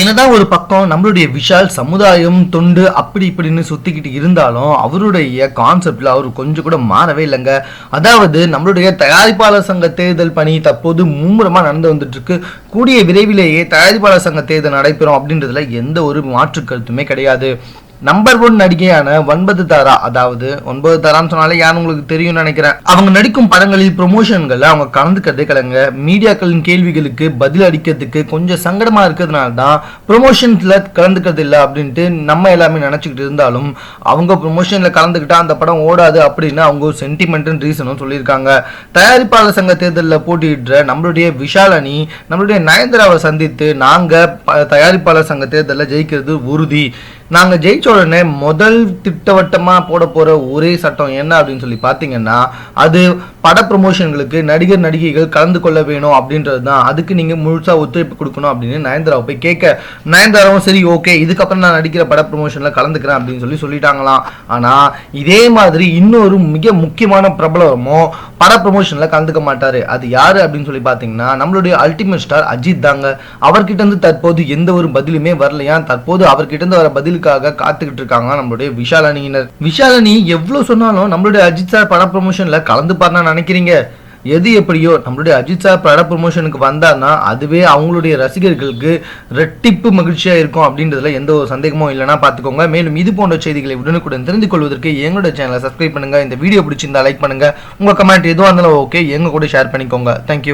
என்னதான் ஒரு பக்கம் நம்மளுடைய விஷால் சமுதாயம் தொண்டு அப்படி இப்படின்னு சுத்திக்கிட்டு இருந்தாலும் அவருடைய கான்செப்ட்ல அவர் கொஞ்சம் கூட மாறவே இல்லைங்க. அதாவது நம்மளுடைய தயாரிப்பாளர் சங்க தேர்தல் பணி தற்போது மும்முரமா நடந்து வந்துட்டு இருக்கு கூடிய விரைவிலேயே தயாரிப்பாளர் சங்க தேர்தல் நடைபெறும் அப்படின்றதுல எந்த ஒரு மாற்று கருத்துமே கிடையாது. நம்பர் ஒன் நடிகையான ஒன்பது தாரா அதாவது ஒன்பது தாரான்னு சொன்னாலே யாரும் உங்களுக்கு தெரியும்னு நினைக்கிறேன். அவங்க நடிக்கும் படங்களில் ப்ரொமோஷன்களை அவங்க கலந்துக்கிறதே கலங்க மீடியாக்களின் கேள்விகளுக்கு பதில் அளிக்கிறதுக்கு கொஞ்சம் சங்கடமா இருக்கிறதுனால தான் ப்ரொமோஷன்ஸ்ல கலந்துக்கிறது இல்லை அப்படின்ட்டு நம்ம எல்லாமே நினைச்சுக்கிட்டு இருந்தாலும் அவங்க ப்ரொமோஷன்ல கலந்துக்கிட்டா அந்த படம் ஓடாது அப்படின்னு அவங்க ஒரு சென்டிமெண்ட் ரீசனும் சொல்லியிருக்காங்க. தயாரிப்பாளர் சங்க தேர்தலில் போட்டியிடுற நம்மளுடைய விஷால் அணி நம்மளுடைய நயன்தாராவை சந்தித்து நாங்கள் தயாரிப்பாளர் சங்க தேர்தலில் ஜெயிக்கிறது உறுதி. நாங்க ஜெயிச்ச உடனே முதல் திட்டவட்டமா போட போற ஒரே சட்டம் என்ன அப்படின்னு சொல்லி பாத்தீங்கன்னா அது பட ப்ரொமோஷன்களுக்கு நடிகர் நடிகைகள் கலந்து கொள்ள வேணும் அப்படின்றது தான் அதுக்கு நீங்க முழுசா ஒத்துழைப்பு கொடுக்கணும் அப்படின்னு நயன்தாராவை போய் கேட்க நயன்தாராவும் சரி ஓகே இதுக்கப்புறம் நான் நடிக்கிற பட ப்ரொமோஷன்ல கலந்துக்கிறேன் அப்படின்னு சொல்லி சொல்லிட்டாங்களாம். ஆனா இதே மாதிரி இன்னொரு மிக முக்கியமான பிரபலமும் பட ப்ரொமோஷன்ல கலந்துக்க மாட்டாரு. அது யாரு அப்படின்னு சொல்லி பாத்தீங்கன்னா நம்மளுடைய அல்டிமேட் ஸ்டார் அஜித் தாங்க. அவர்கிட்ட இருந்து தற்போது எந்த ஒரு பதிலுமே வரலையா தற்போது அவர்கிட்ட இருந்து வர பதிலுக்காக காத்துக்கிட்டு இருக்காங்க நம்மளுடைய விஷால் அணியினர் விஷால் அணி எவ்வளவு சொன்னாலும் நம்மளுடைய அஜித் சார் பட ப்ரொமோஷன்ல கலந்துப்பாருன்னு நினைக்கிறீங்க. எது எப்படியோ நம்மளுடைய அஜித் சார் பட ப்ரொமோஷனுக்கு வந்தார்னா அதுவே அவங்களுடைய ரசிகர்களுக்கு ரெட்டிப்பு மகிழ்ச்சியா இருக்கும் அப்படின்றதுல எந்த ஒரு சந்தேகமும் இல்லைன்னா பார்த்துக்கோங்க. மேலும் இது போன்ற செய்திகளை உடனுக்குடன் தெரிந்து கொள்வதற்கு எங்களோட சேனலை சப்ஸ்கிரைப் பண்ணுங்க. இந்த வீடியோ பிடிச்சிருந்தா லைக் பண்ணுங்க. உங்க கமெண்ட் எதுவாக இருந்தாலும் ஓகே எங்க கூட ஷேர் பண்ணிக்கோங்க. தேங்க்யூ